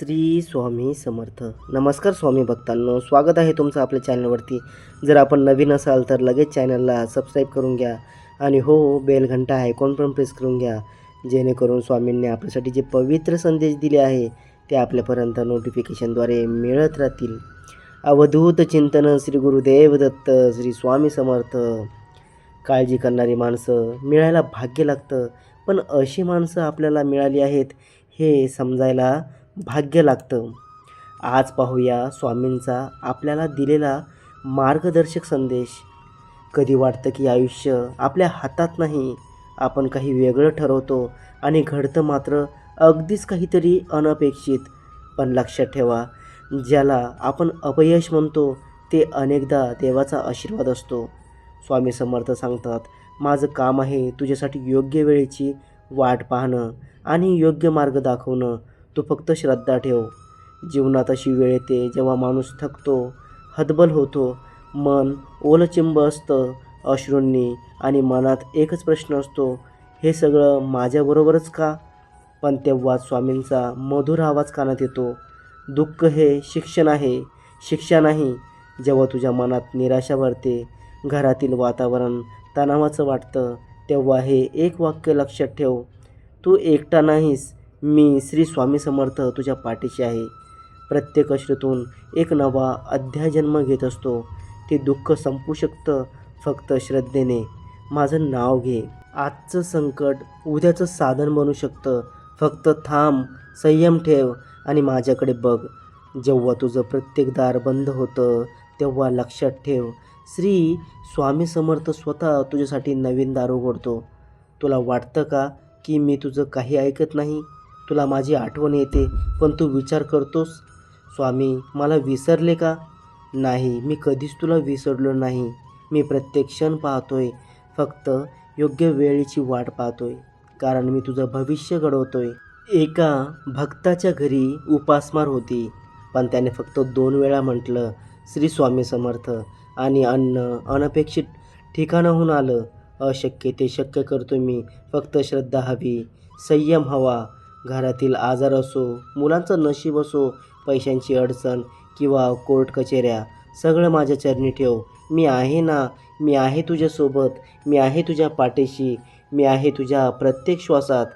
श्री स्वामी समर्थ. नमस्कार स्वामी भक्तांनो स्वागत आहे तुमचं आपल्या चॅनलवरती जर आपण नवीन असाल तर लगेच चॅनलला सबस्क्राईब करून घ्या. आणि हो, हो बेल घंटा आयकॉन पण प्रेस करून घ्या. जेणेकरून स्वामींनी आपल्यासाठी जे पवित्र संदेश दिले आहे ते आपल्यापर्यंत नोटिफिकेशनद्वारे मिळत राहतील. अवधूत चिंतन श्री गुरुदेव दत्त श्री स्वामी समर्थ. काळजी करणारी माणसं मिळायला भाग्य लागतं. पण अशी माणसं आपल्याला मिळाली आहेत हे समजायला भाग्य लागतं. आज पाहूया स्वामींचा आपल्याला दिलेला मार्गदर्शक संदेश. कधी वाटतं की आयुष्य आपल्या हातात नाही आपण काही वेगळं ठरवतो आणि घडतं मात्र अगदीच काहीतरी अनपेक्षित. पण लक्षात ठेवा ज्याला आपण अपयश म्हणतो ते अनेकदा देवाचा आशीर्वाद असतो. स्वामी समर्थ सांगतात माझं काम आहे तुझ्यासाठी योग्य वेळेची वाट पाहणं आणि योग्य मार्ग दाखवणं. तू फक्त श्रद्धा ठेव. जीवनात अशी वेळ येते जेव्हा माणूस थकतो हतबल होतो मन ओलचिंब असतं अश्रूंनी आणि मनात एकच प्रश्न असतो हे सगळं माझ्याबरोबरच का? पण तेव्हा स्वामींचा मधुर आवाज कानात येतो. दुःख हे शिक्षण आहे शिक्षा नाही. जेव्हा तुझ्या मनात निराशा भरते घरातील वातावरण तणावाचं वाटतं तेव्हा हे एक वाक्य लक्षात ठेव. तू एकटा नाहीस मी श्री स्वामी समर्थ तुझ्या पाठीशी आहे. प्रत्येक अश्रूतून एक नवा अध्याय जन्म घेत असतो. ते दुःख संपू शकतं फक्त श्रद्धेने. माझं नाव घे. आजचं संकट उद्याचं साधन बनू शकतं. फक्त थांब संयम ठेव आणि माझ्याकडे बघ. जेव्हा तुझं प्रत्येक दार बंद होतं तेव्हा लक्षात ठेव. श्री स्वामी समर्थ स्वतः तुझ्यासाठी नवीन दार उघडतो. तुला वाटतं का की मी तुझं काही ऐकत नाही? तुला माझी आठवण येते पण तू विचार करतोस? स्वामी मला विसरले का? नाही मी कधीच तुला विसरलो नाही. मी प्रत्येक क्षण पाहतोय फक्त योग्य वेळेची वाट पाहतोय कारण मी तुझं भविष्य घडवतोय. एका भक्ताच्या घरी उपासमार होती पण त्याने फक्त दोन वेळा म्हटलं श्री स्वामी समर्थ आणि अन्न अनपेक्षित ठिकाणाहून आलं. अशक्य ते शक्य करतो मी फक्त श्रद्धा हवी संयम हवा घरातील आजार असो मुलांचं नशीब असो पैशांची अडचण किंवा कोर्ट कचेऱ्या सगळं माझ्या चरणी ठेव. मी आहे ना मी आहे तुझ्यासोबत मी आहे तुझ्या पाठीशी मी आहे तुझ्या प्रत्येक श्वासात.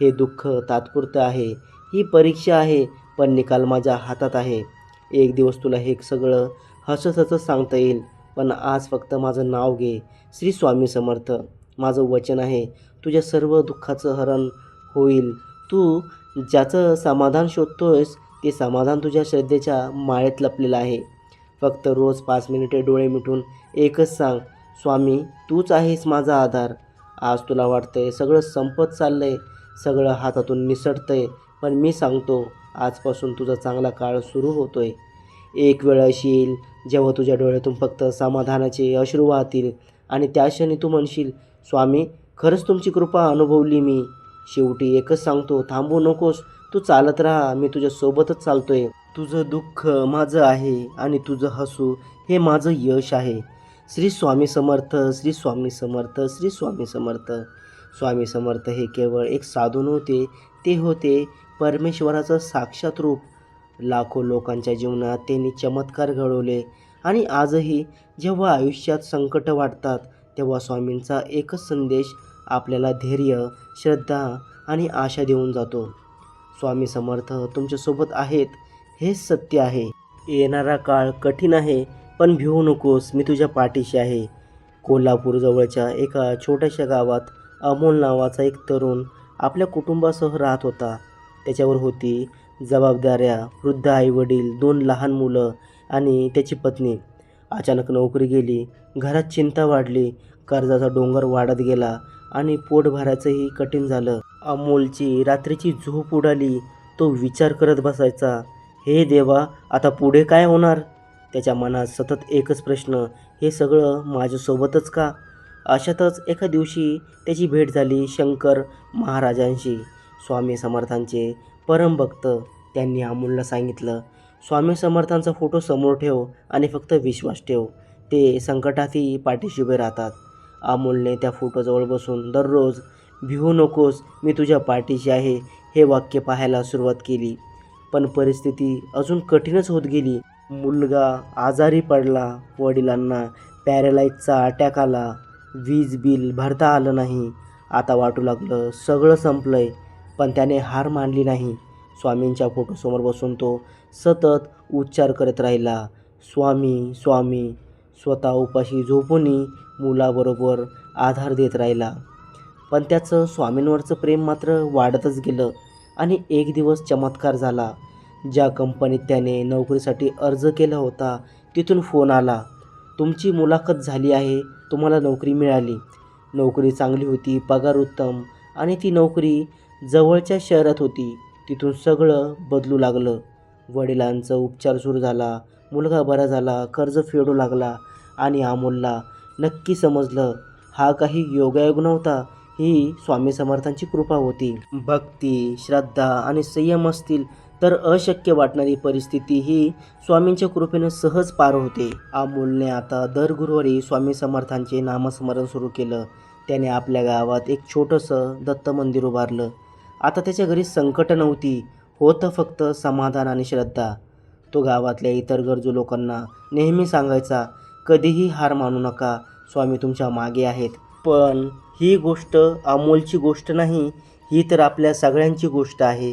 हे दुःख तात्पुरतं आहे. ही परीक्षा आहे पण निकाल माझ्या हातात आहे. एक दिवस तुला हे सगळं हसत हसत सांगता येईल पण आज फक्त माझं नाव घे. श्री स्वामी समर्थ. माझं वचन आहे तुझ्या सर्व दुःखाचं हरण होईल. तू ज्याचं समाधान शोधतोयस ते समाधान तुझ्या श्रद्धेच्या माळेत लपलेलं आहे. फक्त रोज पाच मिनिटे डोळे मिटून एकच सांग स्वामी तूच आहेस माझा आधार. आज तुला वाटतंय सगळं संपत चाललं आहे सगळं हातातून निसटतंय पण मी सांगतो आजपासून तुझा चांगला काळ सुरू होतोय. एक वेळ अशी येईल जेव्हा तुझ्या डोळ्यातून फक्त समाधानाचे अश्रू वाहतील आणि त्या क्षणी तू म्हणशील स्वामी खरंच तुमची कृपा अनुभवली मी. शेवटी एकच सांगतो थांबू नकोस. तू चालत राहा मी तुझ्यासोबतच चालतो चालतोय. तुझं दुःख माझं आहे आणि तुझं हसू हे माझं यश आहे. श्री स्वामी समर्थ श्री स्वामी समर्थ श्री स्वामी समर्थ. स्वामी समर्थ हे केवळ एक साधू नव्हते ते होते परमेश्वराचं साक्षात रूप. लाखो लोकांच्या जीवनात त्यांनी चमत्कार घडवले आणि आजही जेव्हा आयुष्यात संकट वाटतात तेव्हा स्वामींचा एकच संदेश आपल्याला धैर्य श्रद्धा आणि आशा देऊन जातो. स्वामी समर्थ तुमच्यासोबत आहेत हेच सत्य आहे. येणारा काळ कठीण आहे पण भिवू नकोस मी तुझ्या पाठीशी आहे. कोल्हापूरजवळच्या एका छोट्याशा गावात अमोल नावाचा एक तरुण आपल्या कुटुंबासह राहत होता. त्याच्यावर होती जबाबदाऱ्या वृद्ध आईवडील दोन लहान मुलं आणि त्याची पत्नी. अचानक नोकरी गेली घरात चिंता वाढली कर्जाचा डोंगर वाढत गेला आणि पोट भरायचंही कठीण झालं. अमोलची रात्रीची झोप उडाली. तो विचार करत बसायचा हे देवा आता पुढे काय होणार? त्याच्या मनात सतत एकच प्रश्न हे सगळं माझ्यासोबतच का? अशातच एका दिवशी त्याची भेट झाली शंकर महाराजांशी. स्वामी समर्थांचे परमभक्त त्यांनी अमोलला सांगितलं स्वामी समर्थांचा फोटो समोर ठेव आणि फक्त विश्वास ठेव. ते संकटातही पाठीशी उभे राहतात. अमोलने त्या फोटोजवळ बसून दररोज भिवू नकोस मी तुझ्या पाठीशी आहे हे वाक्य पाहायला सुरुवात केली. पण परिस्थिती अजून कठीणच होत गेली. मुलगा आजारी पडला वडिलांना पॅरालाईजचा अटॅक आला वीज बिल भरता आलं नाही. आता वाटू लागलं सगळं संपलंय पण त्याने हार मानली नाही. स्वामींच्या फोटोसमोर बसून तो सतत उच्चार करत राहिला स्वामी स्वामी स्वतः उपाशी झोपूनही मुलाबरोबर आधार देत राहिला. पण त्याचं स्वामींवरचं प्रेम मात्र वाढतच गेलं आणि एक दिवस चमत्कार झाला. ज्या कंपनीत त्याने नोकरीसाठी अर्ज केला होता तिथून फोन आला. तुमची मुलाखत झाली आहे तुम्हाला नोकरी मिळाली. नोकरी चांगली होती पगार उत्तम आणि ती नोकरी जवळच्या शहरात होती. तिथून सगळं बदलू लागलं. वडिलांचा उपचार सुरू झाला मुलगा बरा झाला कर्ज फेडू लागला आणि अमोलला नक्की समजलं. हा काही योगायोग नव्हता. ही स्वामी समर्थांची कृपा होती. भक्ती श्रद्धा आणि संयम असतील तर अशक्य वाटणारी परिस्थिती ही स्वामींच्या कृपेनं सहज पार होते. अमोलने आता दर गुरुवारी स्वामी समर्थांचे नामस्मरण सुरू केलं. त्याने आपल्या गावात एक छोटंसं दत्त मंदिर उभारलं. आता त्याच्या घरी संकट नव्हती. होतं फक्त समाधान आणि श्रद्धा. तो गावातल्या इतर गरजू लोकांना नेहमी सांगायचा कधीही हार मानू नका. स्वामी तुमच्या मागे आहेत. पण ही गोष्ट अमोलची गोष्ट नाही ही तर आपल्या सगळ्यांची गोष्ट आहे.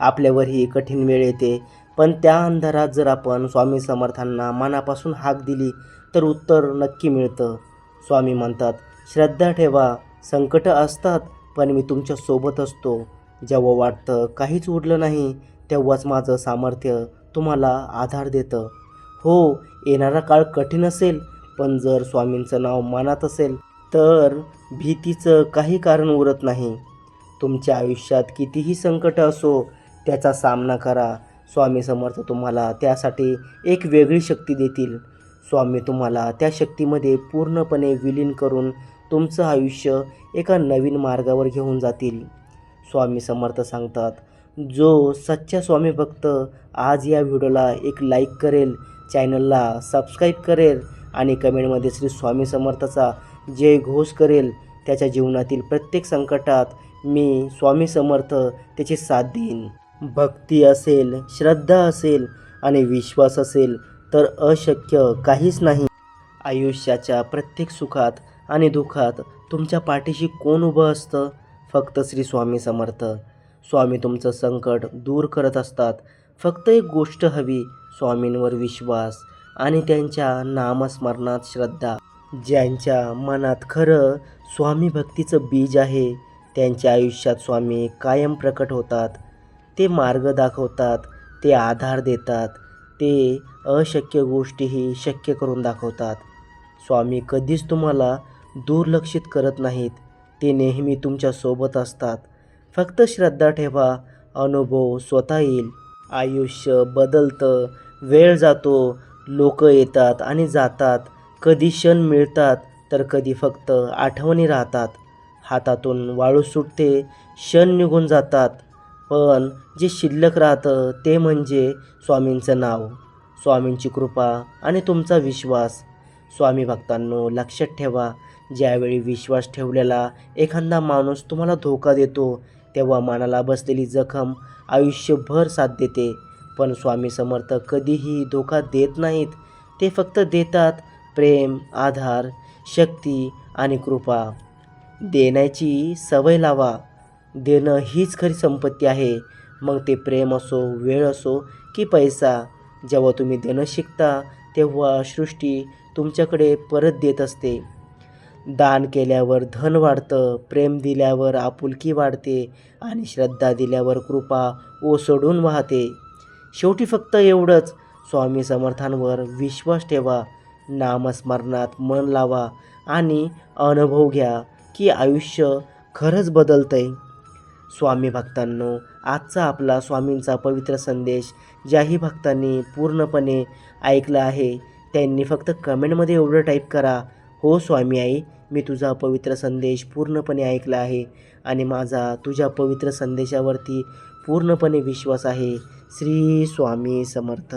आपल्यावर ही कठीण वेळ येते. पण त्या अंधारात जर आपण स्वामी समर्थांना मनापासून हाक दिली तर उत्तर नक्की मिळतं. स्वामी म्हणतात श्रद्धा ठेवा संकटं असतात पण मी तुमच्यासोबत असतो. जेव्हा वाटतं काहीच उरलं नाही तेव्हाच माझं सामर्थ्य तुम्हाला आधार देतं. हो येणारा काळ कठीण असेल पण जर स्वामींचं नाव मनात असेल तर भीतीचं काही कारण उरत नाही. तुमच्या आयुष्यात कितीही संकट असो त्याचा सामना करा. स्वामी समर्थ तुम्हाला त्यासाठी एक वेगळी शक्ती देतील. स्वामी तुम्हाला त्या शक्तीमध्ये पूर्णपणे विलीन करून तुमचं आयुष्य एका नवीन मार्गावर घेऊन जातील. स्वामी समर्थ सांगतात जो सच्चा स्वामी भक्त आज या व्हिडिओला एक लाईक करेल चॅनलला सबस्क्राईब करेल आणि कमेंटमध्ये श्री स्वामी समर्थाचा जय घोष करेल त्याच्या जीवनातील प्रत्येक संकटात मी स्वामी समर्थ त्याची साथ देईन. भक्ती असेल श्रद्धा असेल आणि विश्वास असेल तर अशक्य काहीच नाही. आयुष्याच्या प्रत्येक सुखात आणि दुःखात तुमच्या पाठीशी कोण उभं असतं? फक्त श्री स्वामी समर्थ. स्वामी तुमचं संकट दूर करत असतात. फक्त एक गोष्ट हवी स्वामींवर विश्वास. आणि त्यांच्या नामस्मरणात श्रद्धा ज्यांच्या मनात खरं स्वामी भक्तीचं बीज आहे त्यांच्या आयुष्यात स्वामी कायम प्रकट होतात. ते मार्ग दाखवतात ते आधार देतात ते अशक्य गोष्टीही शक्य करून दाखवतात. स्वामी कधीच तुम्हाला दुर्लक्षित करत नाहीत. ते नेहमी तुमच्यासोबत असतात. फक्त श्रद्धा ठेवा अनुभव स्वतः येईल. आयुष्य बदलतं वेळ जातो लोक येतात आणि जातात. कधी क्षण मिळतात तर कधी फक्त आठवणी राहतात. हातातून वाळू सुटते क्षण निघून जातात. पण जे शिल्लक राहतं ते म्हणजे स्वामींचं नाव. स्वामींची कृपा आणि तुमचा विश्वास. स्वामी भक्तांनो लक्षात ठेवा ज्यावेळी विश्वास ठेवलेला एखादा माणूस तुम्हाला धोका देतो तेव्हा मनाला बसलेली जखम आयुष्यभर साथ देते. पण स्वामी समर्थ कधीही धोका देत नाहीत. ते फक्त देतात प्रेम आधार शक्ती आणि कृपा. देण्याची सवय लावा. देणं हीच खरी संपत्ती आहे. मग ते प्रेम असो वेळ असो की पैसा. जेव्हा तुम्ही देणं शिकता तेव्हा सृष्टी तुमच्याकडे परत देत असते. दान केल्यावर धन वाढतं प्रेम दिल्यावर आपुलकी वाढते आणि श्रद्धा दिल्यावर कृपा ओसडून वाहते. शेवटी फक्त एवढंच. स्वामी समर्थांवर विश्वास ठेवा. नामस्मरणात मन लावा आणि अनुभव घ्या की आयुष्य खरंच बदलतंय. स्वामी भक्तांनो आजचा आपला स्वामींचा पवित्र संदेश ज्याही भक्तांनी पूर्णपणे ऐकला आहे त्यांनी फक्त कमेंटमध्ये एवढं टाईप करा हो स्वामी आई मी तुझा पवित्र संदेश पूर्णपणे ऐकला आहे आणि माझा तुझ्या पवित्र संदेशावरती पूर्णपणे विश्वास आहे. श्री स्वामी समर्थ.